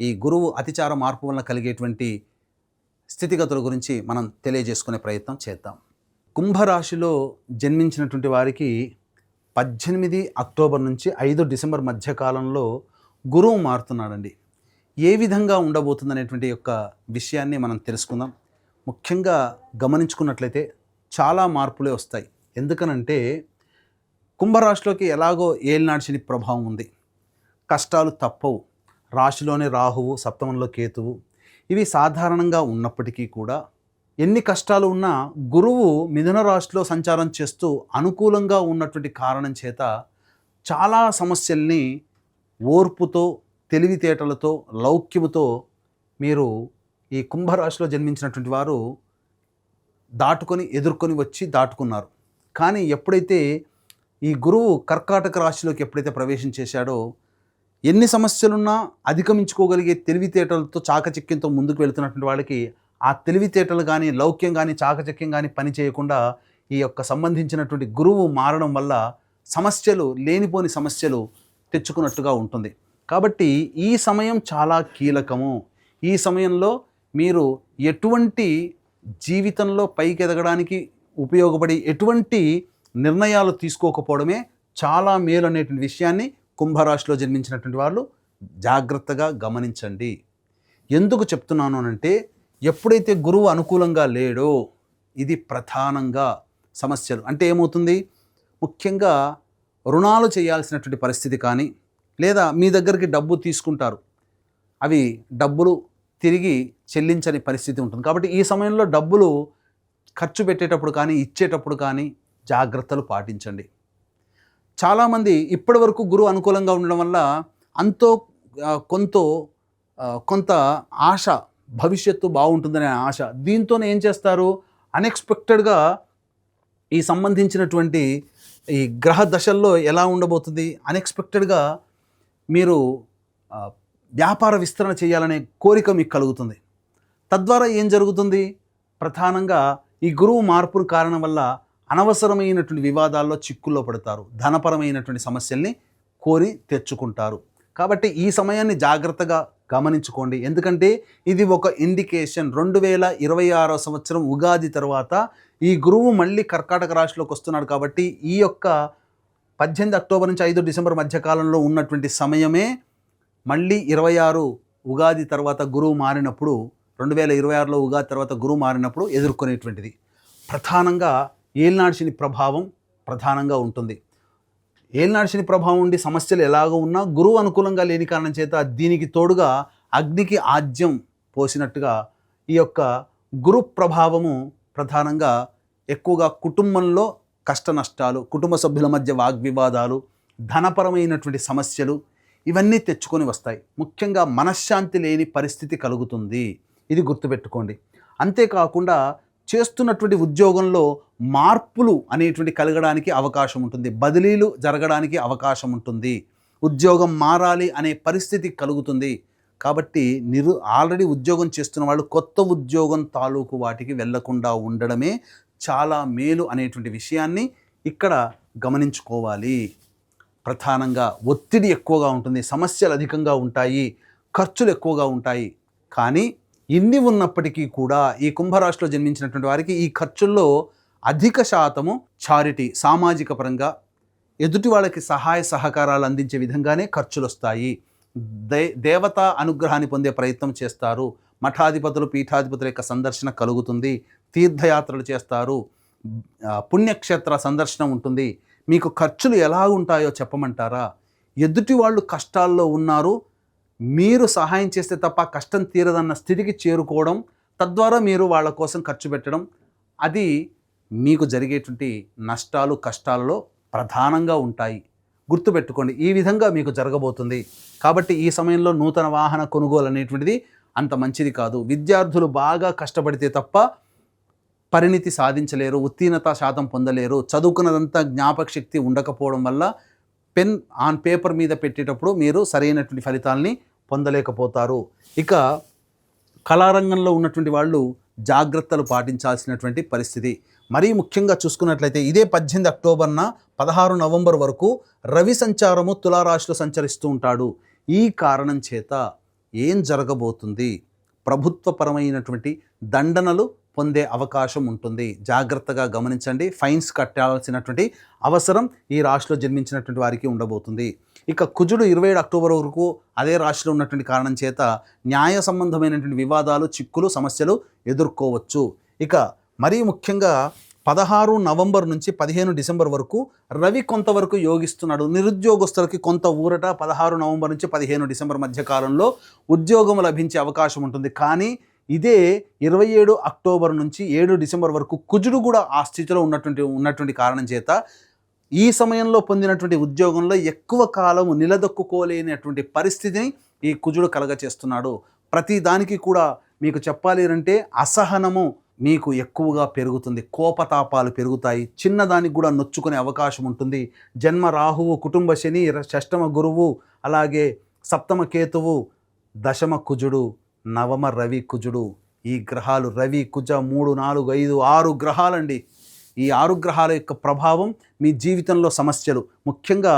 ఈ గురువు అతిచార మార్పు వలన కలిగేటువంటి స్థితిగతుల గురించి మనం తెలియజేసుకునే ప్రయత్నం చేద్దాం. కుంభరాశిలో జన్మించినటువంటి వారికి పద్దెనిమిది అక్టోబర్ నుంచి ఐదు డిసెంబర్ మధ్య కాలంలో గురువు మారుతున్నాడండి. ఏ విధంగా ఉండబోతుందనేటువంటి యొక్క విషయాన్ని మనం తెలుసుకుందాం. ముఖ్యంగా గమనించుకున్నట్లయితే చాలా మార్పులే వస్తాయి. ఎందుకనంటే కుంభరాశిలోకి ఎలాగో ఏలినాడు శని ప్రభావం ఉంది. కష్టాలు తప్పవు. రాశిలోనే రాహువు సప్తమంలో కేతువు ఇవి సాధారణంగా ఉన్నప్పటికీ కూడా ఎన్ని కష్టాలు ఉన్నా గురువు మిథున రాశిలో సంచారం చేస్తూ అనుకూలంగా ఉన్నటువంటి కారణం చేత చాలా సమస్యల్ని ఓర్పుతో తెలివితేటలతో లౌక్యముతో మీరు ఈ కుంభరాశిలో జన్మించినటువంటి వారు దాటుకొని ఎదుర్కొని వచ్చి దాటుకున్నారు. కానీ ఎప్పుడైతే ఈ గురువు కర్కాటక రాశిలోకి ఎప్పుడైతే ప్రవేశం చేశాడో ఎన్ని సమస్యలున్నా అధిగమించుకోగలిగే తెలివితేటలతో చాకచక్యంతో ముందుకు వెళుతున్నటువంటి వాళ్ళకి ఆ తెలివితేటలు కానీ లౌక్యం కానీ చాకచక్యం కానీ పని చేయకుండా ఈ యొక్క సంబంధించినటువంటి గురువు మారడం వల్ల సమస్యలు లేనిపోని సమస్యలు తెచ్చుకున్నట్టుగా ఉంటుంది. కాబట్టి ఈ సమయం చాలా కీలకము. ఈ సమయంలో మీరు ఎటువంటి జీవితంలో పైకి ఎదగడానికి ఉపయోగపడి ఎటువంటి నిర్ణయాలు తీసుకోకపోవడమే చాలా మేలు అనేటువంటి విషయాన్ని కుంభరాశిలో జన్మించినటువంటి వాళ్ళు జాగ్రత్తగా గమనించండి. ఎందుకు చెప్తున్నాను అంటే ఎప్పుడైతే గురువు అనుకూలంగా లేడో ఇది ప్రధానంగా సమస్యలు. అంటే ఏమవుతుంది? ముఖ్యంగా రుణాలు చేయాల్సినటువంటి పరిస్థితి కానీ లేదా మీ దగ్గరికి డబ్బు తీసుకుంటారు. అవి డబ్బులు తిరిగి చెల్లించని పరిస్థితి ఉంటుంది. కాబట్టి ఈ సమయంలో డబ్బులు ఖర్చు పెట్టేటప్పుడు కానీ ఇచ్చేటప్పుడు కానీ జాగ్రత్తలు పాటించండి. చాలామంది ఇప్పటి వరకు గురువు అనుకూలంగా ఉండడం వల్ల అంతో కొంత కొంత ఆశ భవిష్యత్తు బాగుంటుందనే ఆశ. దీంతో ఏం చేస్తారు? అన్ఎక్స్పెక్టెడ్గా ఈ సంబంధించినటువంటి ఈ గ్రహ దశల్లో ఎలా ఉండబోతుంది? అన్ఎక్స్పెక్టెడ్గా మీరు వ్యాపార విస్తరణ చేయాలనే కోరిక మీకు కలుగుతుంది. తద్వారా ఏం జరుగుతుంది? ప్రధానంగా ఈ గురువు మార్పుల కారణం వల్ల అనవసరమైనటువంటి వివాదాల్లో చిక్కుల్లో పడతారు. ధనపరమైనటువంటి సమస్యల్ని కోరి తెచ్చుకుంటారు. కాబట్టి ఈ సమయాన్ని జాగ్రత్తగా గమనించుకోండి. ఎందుకంటే ఇది ఒక ఇండికేషన్. రెండు వేల ఇరవై ఆరో సంవత్సరం ఉగాది తర్వాత ఈ గురువు మళ్ళీ కర్కాటక రాశిలోకి వస్తున్నాడు కాబట్టి ఈ యొక్క పద్దెనిమిది అక్టోబర్ నుంచి ఐదు డిసెంబర్ మధ్యకాలంలో ఉన్నటువంటి సమయమే మళ్ళీ ఇరవై ఆరు ఉగాది తర్వాత గురువు మారినప్పుడు రెండు వేల ఇరవై ఆరులో ఉగాది తర్వాత గురువు మారినప్పుడు ఎదుర్కొనేటువంటిది. ప్రధానంగా ఏలినాడు శని ప్రభావం ప్రధానంగా ఉంటుంది. ఏలినాడు శని ప్రభావం ఉండి సమస్యలు ఎలాగో ఉన్నా గురువు అనుకూలంగా లేని కారణం చేత దీనికి తోడుగా అగ్నికి ఆజ్యం పోసినట్టుగా ఈ యొక్క గురు ప్రభావము ప్రధానంగా ఎక్కువగా కుటుంబంలో కష్ట నష్టాలు కుటుంబ సభ్యుల మధ్య వాగ్వివాదాలు ధనపరమైనటువంటి సమస్యలు ఇవన్నీ తెచ్చుకొని వస్తాయి. ముఖ్యంగా మనశ్శాంతి లేని పరిస్థితి కలుగుతుంది. ఇది గుర్తుపెట్టుకోండి. అంతేకాకుండా చేస్తున్నటువంటి ఉద్యోగంలో మార్పులు అనేటువంటి కలగడానికి అవకాశం ఉంటుంది. బదిలీలు జరగడానికి అవకాశం ఉంటుంది. ఉద్యోగం మారాలి అనే పరిస్థితి కలుగుతుంది. కాబట్టి నిరు ఆల్రెడీ ఉద్యోగం చేస్తున్న వాళ్ళు కొత్త ఉద్యోగం తాలూకు వాటికి వెళ్ళకుండా ఉండడమే చాలా మేలు అనేటువంటి విషయాన్ని ఇక్కడ గమనించుకోవాలి. ప్రధానంగా ఒత్తిడి ఎక్కువగా ఉంటుంది. సమస్యలు అధికంగా ఉంటాయి. ఖర్చులు ఎక్కువగా ఉంటాయి. కానీ ఇన్ని ఉన్నప్పటికీ కూడా ఈ కుంభరాశిలో జన్మించినటువంటి వారికి ఈ ఖర్చుల్లో అధిక శాతము చారిటీ సామాజిక పరంగా ఎదుటి వాళ్ళకి సహాయ సహకారాలు అందించే విధంగానే ఖర్చులు వస్తాయి దే దేవత అనుగ్రహాన్ని పొందే ప్రయత్నం చేస్తారు. మఠాధిపతులు పీఠాధిపతుల యొక్క సందర్శన కలుగుతుంది. తీర్థయాత్రలు చేస్తారు. పుణ్యక్షేత్ర సందర్శన ఉంటుంది. మీకు ఖర్చులు ఎలా ఉంటాయో చెప్పమంటారా? ఎదుటి వాళ్ళు కష్టాల్లో ఉన్నారు. మీరు సహాయం చేస్తే తప్ప కష్టం తీరదన్న స్థితికి చేరుకోవడం తద్వారా మీరు వాళ్ళ కోసం ఖర్చు పెట్టడం అది మీకు జరిగేటువంటి నష్టాలు కష్టాలలో ప్రధానంగా ఉంటాయి. గుర్తుపెట్టుకోండి ఈ విధంగా మీకు జరగబోతుంది. కాబట్టి ఈ సమయంలో నూతన వాహన కొనుగోలు అనేటువంటిది అంత మంచిది కాదు. విద్యార్థులు బాగా కష్టపడితే తప్ప పరిణితి సాధించలేరు ఉత్తీర్ణత శాతం పొందలేరు. చదువుకున్నదంతా జ్ఞాపక శక్తి ఉండకపోవడం వల్ల పెన్ ఆన్ పేపర్ మీద పెట్టేటప్పుడు మీరు సరైనటువంటి ఫలితాలని పొందలేకపోతారు. ఇక కళారంగంలో ఉన్నటువంటి వాళ్ళు జాగ్రత్తలు పాటించాల్సినటువంటి పరిస్థితి. మరీ ముఖ్యంగా చూసుకున్నట్లయితే ఇదే పద్దెనిమిది అక్టోబర్న పదహారు నవంబర్ వరకు రవి సంచారము తులారాశిలో సంచరిస్తూ ఉంటాడు. ఈ కారణం చేత ఏం జరగబోతుంది? ప్రభుత్వపరమైనటువంటి దండనలు పొందే అవకాశం ఉంటుంది. జాగ్రత్తగా గమనించండి. ఫైన్స్ కట్టాల్సినటువంటి అవసరం ఈ రాశిలో జన్మించినటువంటి వారికి ఉండబోతుంది. ఇక కుజుడు ఇరవై ఏడు అక్టోబర్ వరకు అదే రాశిలో ఉన్నటువంటి కారణం చేత న్యాయ సంబంధమైనటువంటి వివాదాలు చిక్కులు సమస్యలు ఎదుర్కోవచ్చు. ఇక మరీ ముఖ్యంగా పదహారు నవంబర్ నుంచి పదిహేను డిసెంబర్ వరకు రవి కొంతవరకు యోగిస్తున్నాడు. నిరుద్యోగస్తులకి కొంత ఊరట పదహారు నవంబర్ నుంచి పదిహేను డిసెంబర్ మధ్య కాలంలో ఉద్యోగం లభించే అవకాశం ఉంటుంది. కానీ ఇదే ఇరవై ఏడు అక్టోబర్ నుంచి ఏడు డిసెంబర్ వరకు కుజుడు కూడా ఆ స్థితిలో ఉన్నటువంటి ఉన్నటువంటి కారణం చేత ఈ సమయంలో పొందినటువంటి ఉద్యోగంలో ఎక్కువ కాలం నిలదొక్కుకోలేనటువంటి పరిస్థితిని ఈ కుజుడు కలగచేస్తున్నాడు. ప్రతి దానికి కూడా మీకు చెప్పాలి అంటే అసహనము మీకు ఎక్కువగా పెరుగుతుంది. కోపతాపాలు పెరుగుతాయి. చిన్నదానికి కూడా నొచ్చుకునే అవకాశం ఉంటుంది. జన్మ రాహువు కుటుంబ శని ర- షష్టమ గురువు అలాగే సప్తమ కేతువు దశమ కుజుడు నవమ రవి కుజుడు. ఈ గ్రహాలు రవి కుజ మూడు నాలుగు ఐదు ఆరు గ్రహాలండి. ఈ ఆరు గ్రహాల యొక్క ప్రభావం మీ జీవితంలో సమస్యలు. ముఖ్యంగా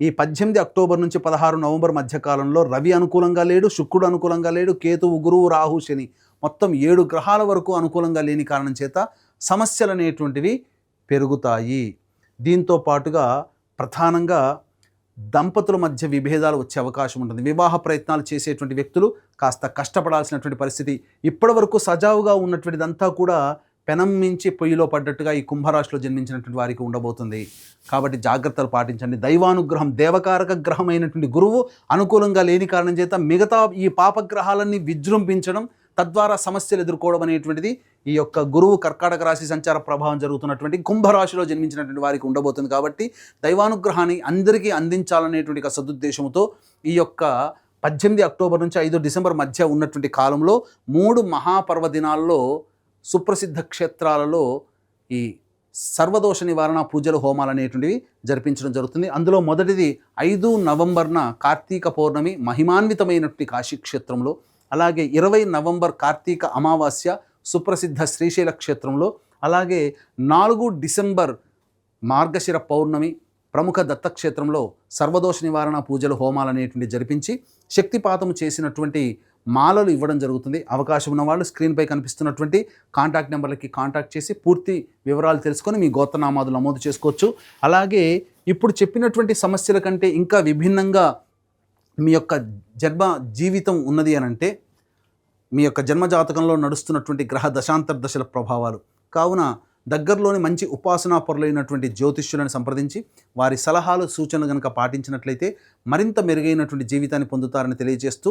ఈ పద్దెనిమిది అక్టోబర్ నుంచి పదహారు నవంబర్ మధ్యకాలంలో రవి అనుకూలంగా లేడు శుక్రుడు అనుకూలంగా లేడు కేతువు గురువు రాహు శని మొత్తం ఏడు గ్రహాల వరకు అనుకూలంగా లేని కారణం చేత సమస్యలు అనేటువంటివి పెరుగుతాయి. దీంతో పాటుగా ప్రధానంగా దంపతుల మధ్య విభేదాలు వచ్చే అవకాశం ఉంటుంది. వివాహ ప్రయత్నాలు చేసేటువంటి వ్యక్తులు కాస్త కష్టపడాల్సినటువంటి పరిస్థితి. ఇప్పటివరకు సజావుగా ఉన్నటువంటిదంతా కూడా పెనం మించి పొయ్యిలో పడ్డట్టుగా ఈ కుంభరాశిలో జన్మించినటువంటి వారికి ఉండబోతుంది. కాబట్టి జాగ్రత్తలు పాటించండి. దైవానుగ్రహం దేవకారక గ్రహం అయినటువంటి గురువు అనుకూలంగా లేని కారణం చేత మిగతా ఈ పాపగ్రహాలన్నీ విజృంభించడం తద్వారా సమస్యలు ఎదుర్కోవడం అనేటువంటిది ఈ యొక్క గురువు కర్కాటక రాశి సంచార ప్రభావం జరుగుతున్నటువంటి కుంభరాశిలో జన్మించినటువంటి వారికి ఉండబోతుంది. కాబట్టి దైవానుగ్రహాన్ని అందరికీ అందించాలనేటువంటి ఒక సదుద్దేశంతో ఈ యొక్క పద్దెనిమిది అక్టోబర్ నుంచి ఐదు డిసెంబర్ మధ్య ఉన్నటువంటి కాలంలో మూడు మహాపర్వదినాల్లో సుప్రసిద్ధ క్షేత్రాలలో ఈ సర్వదోష నివారణ పూజలు హోమాలు అనేటువంటివి జరిపించడం జరుగుతుంది. అందులో మొదటిది ఐదు నవంబర్న కార్తీక పౌర్ణమి మహిమాన్వితమైనటువంటి కాశీ క్షేత్రంలో అలాగే ఇరవై నవంబర్ కార్తీక అమావాస్య సుప్రసిద్ధ శ్రీశైల క్షేత్రంలో అలాగే నాలుగు డిసెంబర్ మార్గశిర పౌర్ణమి ప్రముఖ దత్తక్షేత్రంలో సర్వదోష నివారణ పూజలు హోమాలు అనేటువంటి జరిపించి శక్తిపాతం చేసినటువంటి మాలలు ఇవ్వడం జరుగుతుంది. అవకాశం ఉన్న వాళ్ళు స్క్రీన్పై కనిపిస్తున్నటువంటి కాంటాక్ట్ నెంబర్లకి కాంటాక్ట్ చేసి పూర్తి వివరాలు తెలుసుకొని మీ గోత్రనామాదులు నమోదు చేసుకోవచ్చు. అలాగే ఇప్పుడు చెప్పినటువంటి సమస్యల కంటే ఇంకా విభిన్నంగా మీ యొక్క జన్మ జీవితం ఉన్నది అని అంటే మీ యొక్క జన్మజాతకంలో నడుస్తున్నటువంటి గ్రహ దశాంతర దశల ప్రభావాలు. కావున దగ్గరలోని మంచి ఉపాసనా పరులైనటువంటి జ్యోతిష్యులను సంప్రదించి వారి సలహాలు సూచనలు కనుక పాటించినట్లయితే మరింత మెరుగైనటువంటి జీవితాన్ని పొందుతారని తెలియజేస్తూ